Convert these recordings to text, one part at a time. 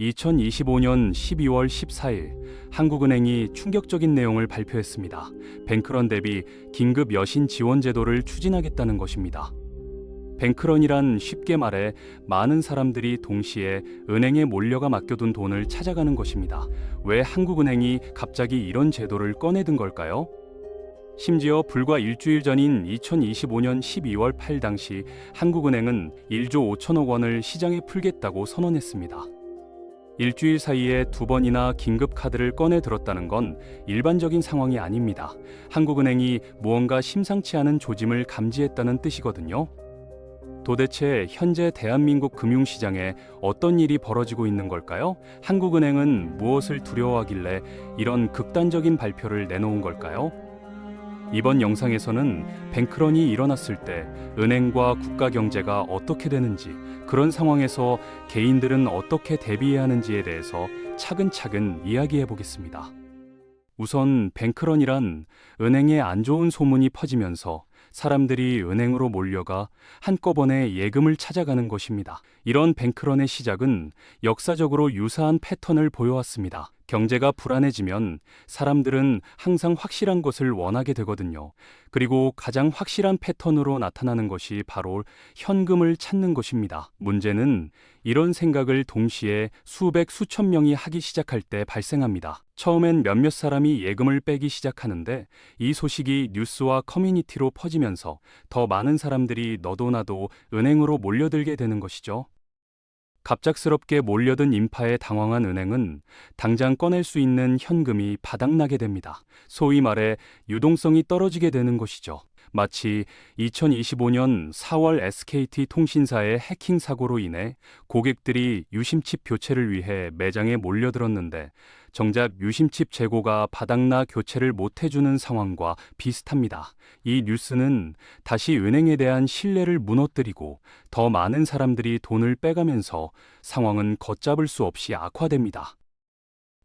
2025년 12월 14일 한국은행이 충격적인 내용을 발표했습니다. 뱅크런 대비 긴급 여신 지원 제도를 추진하겠다는 것입니다. 뱅크런이란 쉽게 말해 많은 사람들이 동시에 은행에 몰려가 맡겨둔 돈을 찾아가는 것입니다. 왜 한국은행이 갑자기 이런 제도를 꺼내든 걸까요? 심지어 불과 일주일 전인 2025년 12월 8일 당시 한국은행은 1조 5천억 원을 시장에 풀겠다고 선언했습니다. 일주일 사이에 두 번이나 긴급 카드를 꺼내 들었다는 건 일반적인 상황이 아닙니다. 한국은행이 무언가 심상치 않은 조짐을 감지했다는 뜻이거든요. 도대체 현재 대한민국 금융시장에 어떤 일이 벌어지고 있는 걸까요? 한국은행은 무엇을 두려워하길래 이런 극단적인 발표를 내놓은 걸까요? 이번 영상에서는 뱅크런이 일어났을 때 은행과 국가 경제가 어떻게 되는지, 그런 상황에서 개인들은 어떻게 대비해야 하는지에 대해서 차근차근 이야기해 보겠습니다. 우선 뱅크런이란 은행에 안 좋은 소문이 퍼지면서 사람들이 은행으로 몰려가 한꺼번에 예금을 찾아가는 것입니다. 이런 뱅크런의 시작은 역사적으로 유사한 패턴을 보여왔습니다. 경제가 불안해지면 사람들은 항상 확실한 것을 원하게 되거든요. 그리고 가장 확실한 패턴으로 나타나는 것이 바로 현금을 찾는 것입니다. 문제는 이런 생각을 동시에 수백, 수천 명이 하기 시작할 때 발생합니다. 처음엔 몇몇 사람이 예금을 빼기 시작하는데 이 소식이 뉴스와 커뮤니티로 퍼지면서 더 많은 사람들이 너도 나도 은행으로 몰려들게 되는 것이죠. 갑작스럽게 몰려든 인파에 당황한 은행은 당장 꺼낼 수 있는 현금이 바닥나게 됩니다. 소위 말해 유동성이 떨어지게 되는 것이죠. 마치 2025년 4월 SKT 통신사의 해킹 사고로 인해 고객들이 유심칩 교체를 위해 매장에 몰려들었는데 정작 유심칩 재고가 바닥나 교체를 못 해주는 상황과 비슷합니다. 이 뉴스는 다시 은행에 대한 신뢰를 무너뜨리고 더 많은 사람들이 돈을 빼가면서 상황은 걷잡을 수 없이 악화됩니다.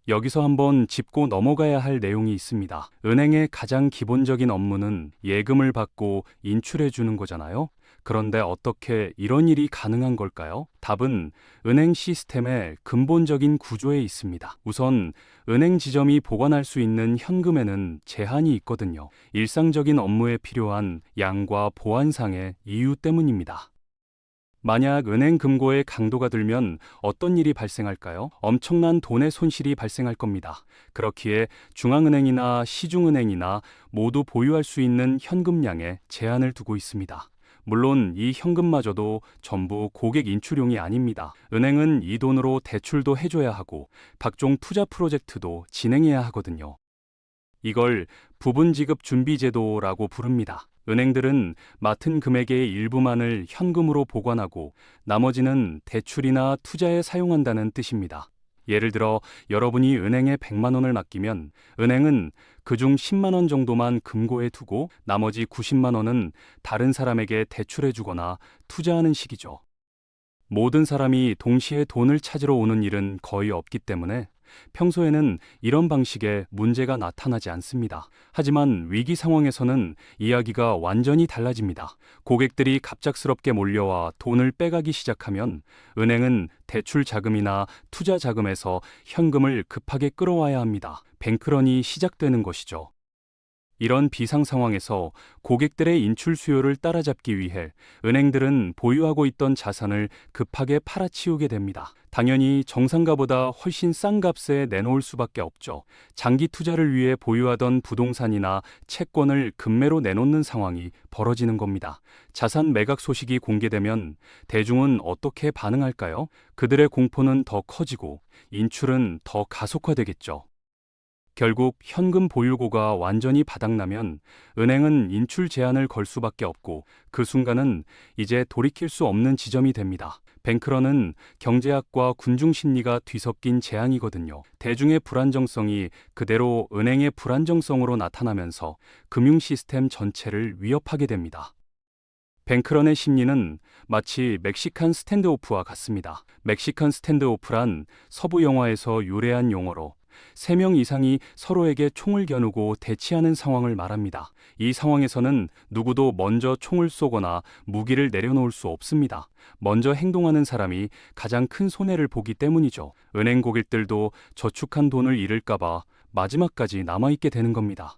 여기서 한번 짚고 넘어가야 할 내용이 있습니다. 은행의 가장 기본적인 업무는 예금을 받고 인출해 주는 거잖아요. 그런데 어떻게 이런 일이 가능한 걸까요? 답은 은행 시스템의 근본적인 구조에 있습니다. 우선 은행 지점이 보관할 수 있는 현금에는 제한이 있거든요. 일상적인 업무에 필요한 양과 보안상의 이유 때문입니다. 만약 은행 금고의 강도가 들면 어떤 일이 발생할까요? 엄청난 돈의 손실이 발생할 겁니다. 그렇기에 중앙은행이나 시중은행이나 모두 보유할 수 있는 현금량에 제한을 두고 있습니다. 물론 이 현금마저도 전부 고객 인출용이 아닙니다. 은행은 이 돈으로 대출도 해줘야 하고 각종 투자 프로젝트도 진행해야 하거든요. 이걸 부분 지급 준비 제도라고 부릅니다. 은행들은 맡은 금액의 일부만을 현금으로 보관하고 나머지는 대출이나 투자에 사용한다는 뜻입니다. 예를 들어 여러분이 은행에 100만 원을 맡기면 은행은 그중 10만 원 정도만 금고에 두고 나머지 90만 원은 다른 사람에게 대출해 주거나 투자하는 식이죠. 모든 사람이 동시에 돈을 찾으러 오는 일은 거의 없기 때문에 평소에는 이런 방식의 문제가 나타나지 않습니다. 하지만 위기 상황에서는 이야기가 완전히 달라집니다. 고객들이 갑작스럽게 몰려와 돈을 빼가기 시작하면 은행은 대출 자금이나 투자 자금에서 현금을 급하게 끌어와야 합니다. 뱅크런이 시작되는 것이죠. 이런 비상 상황에서 고객들의 인출 수요를 따라잡기 위해 은행들은 보유하고 있던 자산을 급하게 팔아치우게 됩니다. 당연히 정상가보다 훨씬 싼 값에 내놓을 수밖에 없죠. 장기 투자를 위해 보유하던 부동산이나 채권을 금매로 내놓는 상황이 벌어지는 겁니다. 자산 매각 소식이 공개되면 대중은 어떻게 반응할까요? 그들의 공포는 더 커지고 인출은 더 가속화되겠죠. 결국 현금 보유고가 완전히 바닥나면 은행은 인출 제한을 걸 수밖에 없고 그 순간은 이제 돌이킬 수 없는 지점이 됩니다. 뱅크런은 경제학과 군중 심리가 뒤섞인 재앙이거든요. 대중의 불안정성이 그대로 은행의 불안정성으로 나타나면서 금융 시스템 전체를 위협하게 됩니다. 뱅크런의 심리는 마치 멕시칸 스탠드오프와 같습니다. 멕시칸 스탠드오프란 서부 영화에서 유래한 용어로 세 명 이상이 서로에게 총을 겨누고 대치하는 상황을 말합니다. 이 상황에서는 누구도 먼저 총을 쏘거나 무기를 내려놓을 수 없습니다. 먼저 행동하는 사람이 가장 큰 손해를 보기 때문이죠. 은행 고객들도 저축한 돈을 잃을까봐 마지막까지 남아있게 되는 겁니다.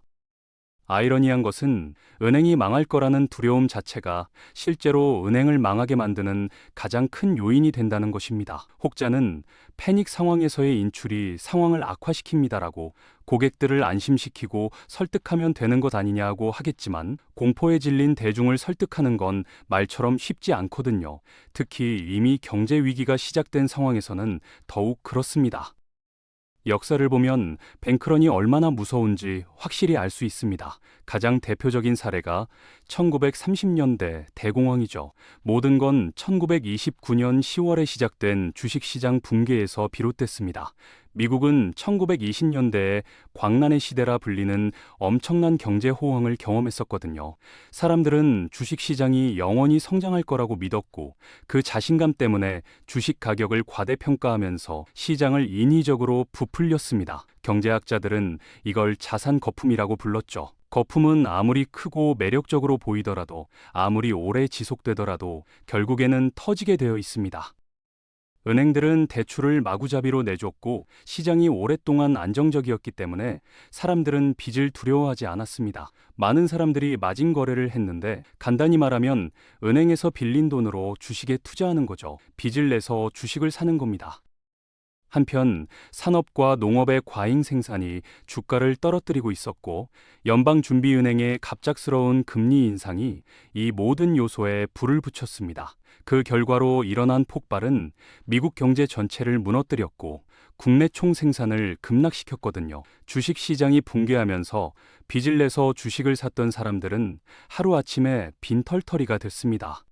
아이러니한 것은 은행이 망할 거라는 두려움 자체가 실제로 은행을 망하게 만드는 가장 큰 요인이 된다는 것입니다. 혹자는 패닉 상황에서의 인출이 상황을 악화시킵니다라고 고객들을 안심시키고 설득하면 되는 것 아니냐고 하겠지만 공포에 질린 대중을 설득하는 건 말처럼 쉽지 않거든요. 특히 이미 경제 위기가 시작된 상황에서는 더욱 그렇습니다. 역사를 보면 뱅크런이 얼마나 무서운지 확실히 알 수 있습니다. 가장 대표적인 사례가 1930년대 대공황이죠. 모든 건 1929년 10월에 시작된 주식시장 붕괴에서 비롯됐습니다. 미국은 1920년대에 광란의 시대라 불리는 엄청난 경제 호황을 경험했었거든요. 사람들은 주식 시장이 영원히 성장할 거라고 믿었고 그 자신감 때문에 주식 가격을 과대평가하면서 시장을 인위적으로 부풀렸습니다. 경제학자들은 이걸 자산 거품이라고 불렀죠. 거품은 아무리 크고 매력적으로 보이더라도 아무리 오래 지속되더라도 결국에는 터지게 되어 있습니다. 은행들은 대출을 마구잡이로 내줬고 시장이 오랫동안 안정적이었기 때문에 사람들은 빚을 두려워하지 않았습니다. 많은 사람들이 마진 거래를 했는데 간단히 말하면 은행에서 빌린 돈으로 주식에 투자하는 거죠. 빚을 내서 주식을 사는 겁니다. 한편 산업과 농업의 과잉 생산이 주가를 떨어뜨리고 있었고 연방준비은행의 갑작스러운 금리 인상이 이 모든 요소에 불을 붙였습니다. 그 결과로 일어난 폭발은 미국 경제 전체를 무너뜨렸고 국내 총 생산을 급락시켰거든요. 주식 시장이 붕괴하면서 빚을 내서 주식을 샀던 사람들은 하루아침에 빈털터리가 됐습니다.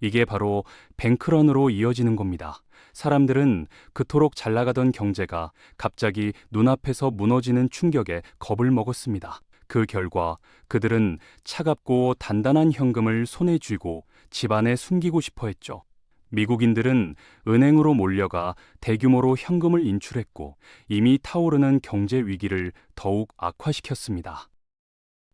이게 바로 뱅크런으로 이어지는 겁니다. 사람들은 그토록 잘 나가던 경제가 갑자기 눈앞에서 무너지는 충격에 겁을 먹었습니다. 그 결과 그들은 차갑고 단단한 현금을 손에 쥐고 집안에 숨기고 싶어 했죠. 미국인들은 은행으로 몰려가 대규모로 현금을 인출했고 이미 타오르는 경제 위기를 더욱 악화시켰습니다.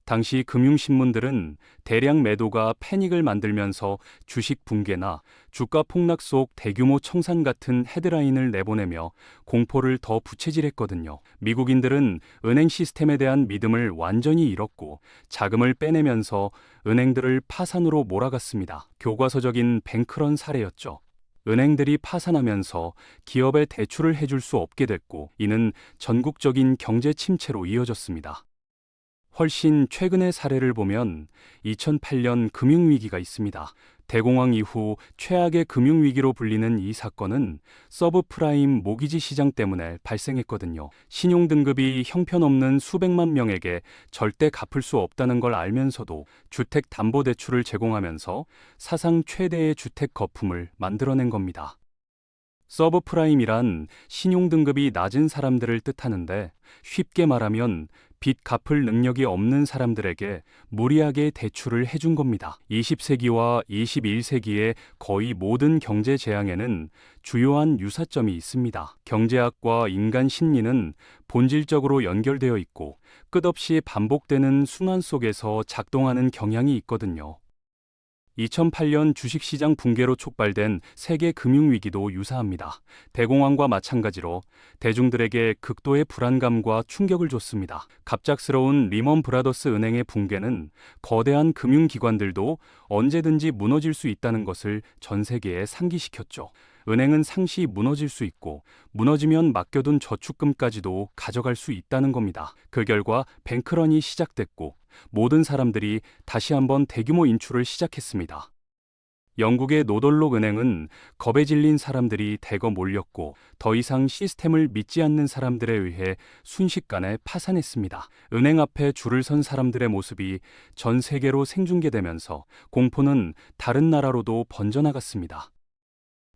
당시 금융신문들은 대량 매도가 패닉을 만들면서 주식 붕괴나 주가 폭락 속 대규모 청산 같은 헤드라인을 내보내며 공포를 더 부채질했거든요. 미국인들은 은행 시스템에 대한 믿음을 완전히 잃었고 자금을 빼내면서 은행들을 파산으로 몰아갔습니다. 교과서적인 뱅크런 사례였죠. 은행들이 파산하면서 기업에 대출을 해줄 수 없게 됐고 이는 전국적인 경제 침체로 이어졌습니다. 훨씬 최근의 사례를 보면 2008년 금융위기가 있습니다. 대공황 이후 최악의 금융위기로 불리는 이 사건은 서브프라임 모기지 시장 때문에 발생했거든요. 신용등급이 형편없는 수백만 명에게 절대 갚을 수 없다는 걸 알면서도 주택담보대출을 제공하면서 사상 최대의 주택 거품을 만들어낸 겁니다. 서브프라임이란 신용등급이 낮은 사람들을 뜻하는데 쉽게 말하면 빚 갚을 능력이 없는 사람들에게 무리하게 대출을 해준 겁니다. 20세기와 21세기의 거의 모든 경제 재앙에는 주요한 유사점이 있습니다. 경제학과 인간 심리는 본질적으로 연결되어 있고 끝없이 반복되는 순환 속에서 작동하는 경향이 있거든요. 2008년 주식시장 붕괴로 촉발된 세계 금융위기도 유사합니다. 대공황과 마찬가지로 대중들에게 극도의 불안감과 충격을 줬습니다. 갑작스러운 리먼 브라더스 은행의 붕괴는 거대한 금융기관들도 언제든지 무너질 수 있다는 것을 전 세계에 상기시켰죠. 은행은 상시 무너질 수 있고 무너지면 맡겨둔 저축금까지도 가져갈 수 있다는 겁니다. 그 결과 뱅크런이 시작됐고 모든 사람들이 다시 한번 대규모 인출을 시작했습니다. 영국의 노덜록 은행은 겁에 질린 사람들이 대거 몰렸고 더 이상 시스템을 믿지 않는 사람들에 의해 순식간에 파산했습니다. 은행 앞에 줄을 선 사람들의 모습이 전 세계로 생중계되면서 공포는 다른 나라로도 번져나갔습니다.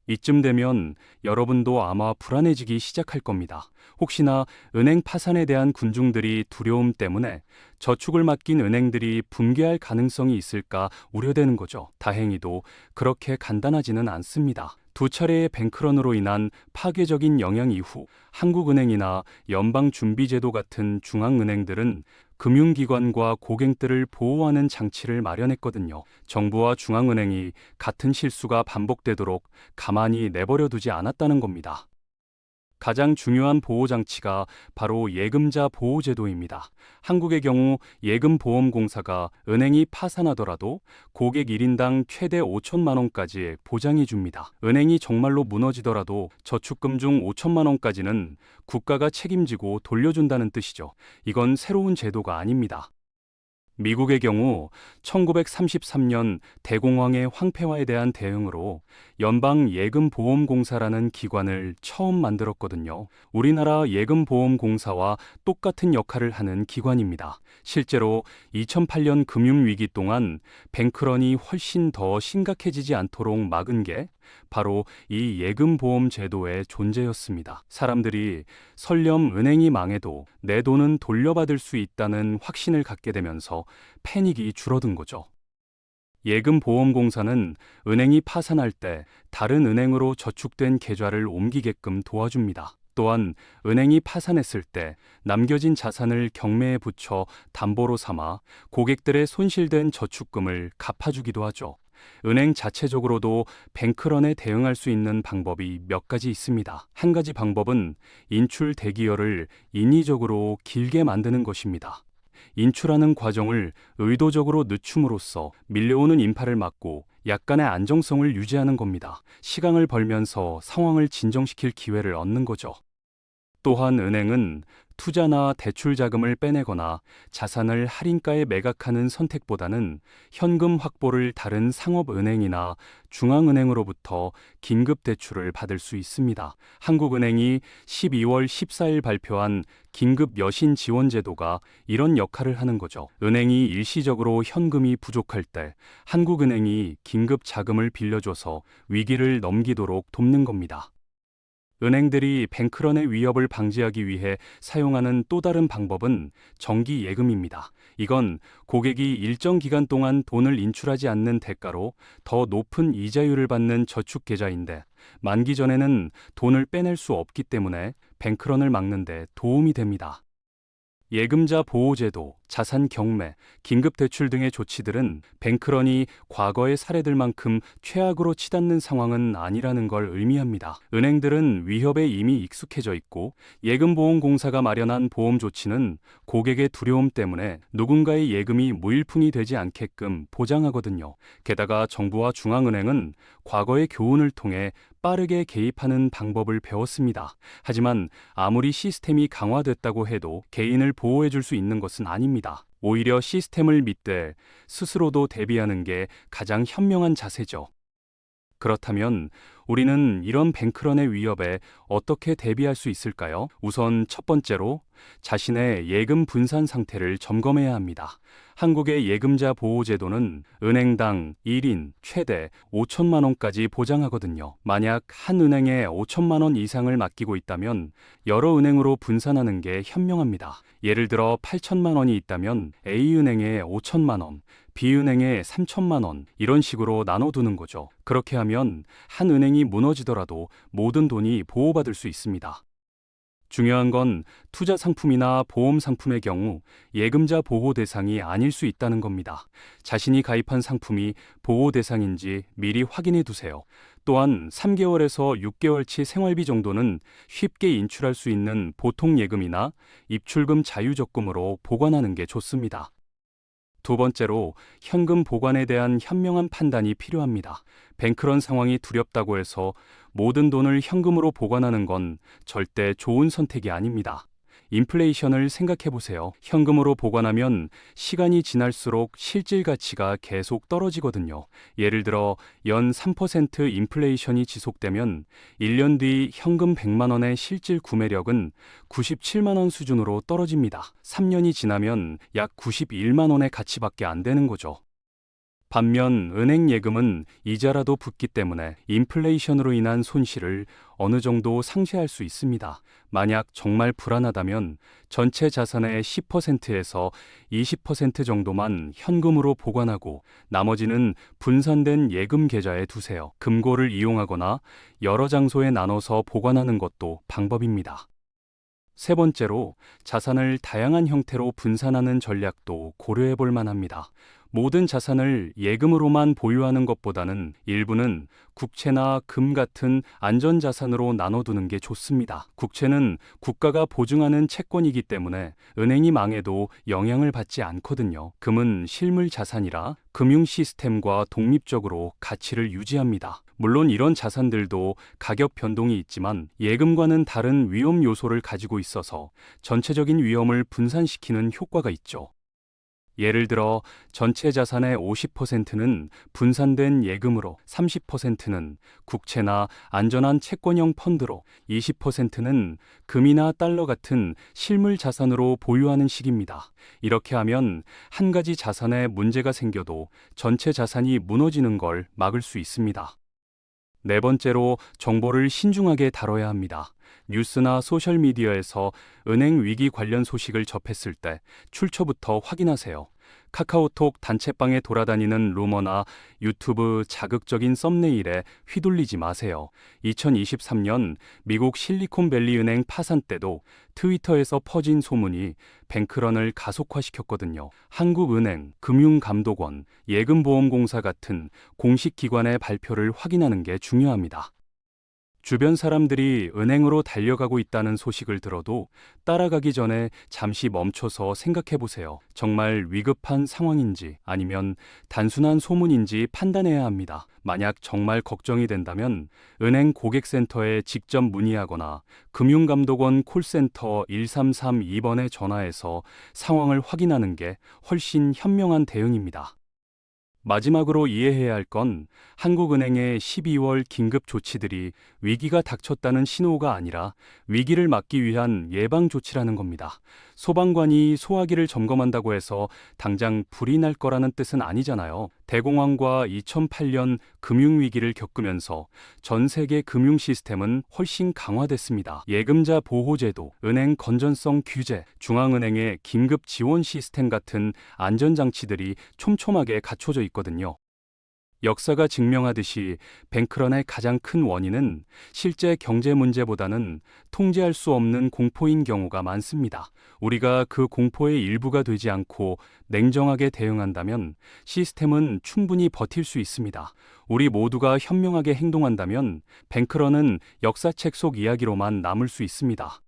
이쯤 되면 여러분도 아마 불안해지기 시작할 겁니다. 혹시나 은행 파산에 대한 군중들이 두려움 때문에 저축을 맡긴 은행들이 붕괴할 가능성이 있을까 우려되는 거죠. 다행히도 그렇게 간단하지는 않습니다. 두 차례의 뱅크런으로 인한 파괴적인 영향 이후 한국은행이나 연방준비제도 같은 중앙은행들은 금융기관과 고객들을 보호하는 장치를 마련했거든요. 정부와 중앙은행이 같은 실수가 반복되도록 가만히 내버려 두지 않았다는 겁니다. 가장 중요한 보호장치가 바로 예금자 보호제도입니다. 한국의 경우 예금보험공사가 은행이 파산하더라도 고객 1인당 최대 5천만 원까지 보장해 줍니다. 은행이 정말로 무너지더라도 저축금 중 5천만 원까지는 국가가 책임지고 돌려준다는 뜻이죠. 이건 새로운 제도가 아닙니다. 미국의 경우 1933년 대공황의 황폐화에 대한 대응으로 연방 예금보험공사라는 기관을 처음 만들었거든요. 우리나라 예금보험공사와 똑같은 역할을 하는 기관입니다. 실제로 2008년 금융위기 동안 뱅크런이 훨씬 더 심각해지지 않도록 막은 게 바로 이 예금보험 제도의 존재였습니다. 사람들이 설령 은행이 망해도 내 돈은 돌려받을 수 있다는 확신을 갖게 되면서 패닉이 줄어든 거죠. 예금보험공사는 은행이 파산할 때 다른 은행으로 저축된 계좌를 옮기게끔 도와줍니다. 또한 은행이 파산했을 때 남겨진 자산을 경매에 붙여 담보로 삼아 고객들의 손실된 저축금을 갚아주기도 하죠. 은행 자체적으로도 뱅크런에 대응할 수 있는 방법이 몇 가지 있습니다. 한 가지 방법은 인출 대기열을 인위적으로 길게 만드는 것입니다. 인출하는 과정을 의도적으로 늦춤으로써 밀려오는 인파를 막고 약간의 안정성을 유지하는 겁니다. 시간을 벌면서 상황을 진정시킬 기회를 얻는 거죠. 또한 은행은 투자나 대출 자금을 빼내거나 자산을 할인가에 매각하는 선택보다는 현금 확보를 다른 상업은행이나 중앙은행으로부터 긴급 대출을 받을 수 있습니다. 한국은행이 12월 14일 발표한 긴급 여신 지원 제도가 이런 역할을 하는 거죠. 은행이 일시적으로 현금이 부족할 때 한국은행이 긴급 자금을 빌려줘서 위기를 넘기도록 돕는 겁니다. 은행들이 뱅크런의 위협을 방지하기 위해 사용하는 또 다른 방법은 정기 예금입니다. 이건 고객이 일정 기간 동안 돈을 인출하지 않는 대가로 더 높은 이자율을 받는 저축 계좌인데 만기 전에는 돈을 빼낼 수 없기 때문에 뱅크런을 막는 데 도움이 됩니다. 예금자 보호제도, 자산 경매, 긴급 대출 등의 조치들은 뱅크런이 과거의 사례들만큼 최악으로 치닫는 상황은 아니라는 걸 의미합니다. 은행들은 위협에 이미 익숙해져 있고 예금보험공사가 마련한 보험 조치는 고객의 두려움 때문에 누군가의 예금이 무일푼이 되지 않게끔 보장하거든요. 게다가 정부와 중앙은행은 과거의 교훈을 통해 빠르게 개입하는 방법을 배웠습니다. 하지만 아무리 시스템이 강화됐다고 해도 개인을 보호해 줄 수 있는 것은 아닙니다. 오히려 시스템을 믿되 스스로도 대비하는 게 가장 현명한 자세죠. 그렇다면 우리는 이런 뱅크런의 위협에 어떻게 대비할 수 있을까요? 우선 첫 번째로 자신의 예금 분산 상태를 점검해야 합니다. 한국의 예금자 보호제도는 은행당 1인 최대 5천만 원까지 보장하거든요. 만약 한 은행에 5천만 원 이상을 맡기고 있다면 여러 은행으로 분산하는 게 현명합니다. 예를 들어 8천만 원이 있다면 A은행에 5천만 원, B은행에 3천만 원 이런 식으로 나눠두는 거죠. 그렇게 하면 한 은행이 무너지더라도 모든 돈이 보호받을 수 있습니다. 중요한 건 투자 상품이나 보험 상품의 경우 예금자 보호 대상이 아닐 수 있다는 겁니다. 자신이 가입한 상품이 보호 대상인지 미리 확인해 두세요. 또한 3개월에서 6개월치 생활비 정도는 쉽게 인출할 수 있는 보통 예금이나 입출금 자유적금으로 보관하는 게 좋습니다. 두 번째로 현금 보관에 대한 현명한 판단이 필요합니다. 뱅크런 상황이 두렵다고 해서 모든 돈을 현금으로 보관하는 건 절대 좋은 선택이 아닙니다. 인플레이션을 생각해 보세요. 현금으로 보관하면 시간이 지날수록 실질 가치가 계속 떨어지거든요. 예를 들어 연 3% 인플레이션이 지속되면 1년 뒤 현금 100만 원의 실질 구매력은 97만 원 수준으로 떨어집니다. 3년이 지나면 약 91만 원의 가치밖에 안 되는 거죠. 반면 은행 예금은 이자라도 붙기 때문에 인플레이션으로 인한 손실을 어느 정도 상쇄할 수 있습니다. 만약 정말 불안하다면 전체 자산의 10%에서 20% 정도만 현금으로 보관하고 나머지는 분산된 예금 계좌에 두세요. 금고를 이용하거나 여러 장소에 나눠서 보관하는 것도 방법입니다. 세 번째로 자산을 다양한 형태로 분산하는 전략도 고려해 볼 만합니다. 모든 자산을 예금으로만 보유하는 것보다는 일부는 국채나 금 같은 안전자산으로 나눠두는 게 좋습니다. 국채는 국가가 보증하는 채권이기 때문에 은행이 망해도 영향을 받지 않거든요. 금은 실물 자산이라 금융 시스템과 독립적으로 가치를 유지합니다. 물론 이런 자산들도 가격 변동이 있지만 예금과는 다른 위험 요소를 가지고 있어서 전체적인 위험을 분산시키는 효과가 있죠. 예를 들어 전체 자산의 50%는 분산된 예금으로, 30%는 국채나 안전한 채권형 펀드로, 20%는 금이나 달러 같은 실물 자산으로 보유하는 식입니다. 이렇게 하면 한 가지 자산에 문제가 생겨도 전체 자산이 무너지는 걸 막을 수 있습니다. 네 번째로 정보를 신중하게 다뤄야 합니다. 뉴스나 소셜미디어에서 은행 위기 관련 소식을 접했을 때 출처부터 확인하세요. 카카오톡 단체방에 돌아다니는 루머나 유튜브 자극적인 썸네일에 휘둘리지 마세요. 2023년 미국 실리콘밸리 은행 파산 때도 트위터에서 퍼진 소문이 뱅크런을 가속화시켰거든요. 한국은행, 금융감독원, 예금보험공사 같은 공식 기관의 발표를 확인하는 게 중요합니다. 주변 사람들이 은행으로 달려가고 있다는 소식을 들어도 따라가기 전에 잠시 멈춰서 생각해 보세요. 정말 위급한 상황인지 아니면 단순한 소문인지 판단해야 합니다. 만약 정말 걱정이 된다면 은행 고객센터에 직접 문의하거나 금융감독원 콜센터 1332번에 전화해서 상황을 확인하는 게 훨씬 현명한 대응입니다. 마지막으로 이해해야 할 건 한국은행의 12월 긴급 조치들이 위기가 닥쳤다는 신호가 아니라 위기를 막기 위한 예방 조치라는 겁니다. 소방관이 소화기를 점검한다고 해서 당장 불이 날 거라는 뜻은 아니잖아요. 대공황과 2008년 금융위기를 겪으면서 전 세계 금융 시스템은 훨씬 강화됐습니다. 예금자 보호제도, 은행 건전성 규제, 중앙은행의 긴급 지원 시스템 같은 안전장치들이 촘촘하게 갖춰져 있거든요. 역사가 증명하듯이 뱅크런의 가장 큰 원인은 실제 경제 문제보다는 통제할 수 없는 공포인 경우가 많습니다. 우리가 그 공포의 일부가 되지 않고 냉정하게 대응한다면 시스템은 충분히 버틸 수 있습니다. 우리 모두가 현명하게 행동한다면 뱅크런은 역사책 속 이야기로만 남을 수 있습니다.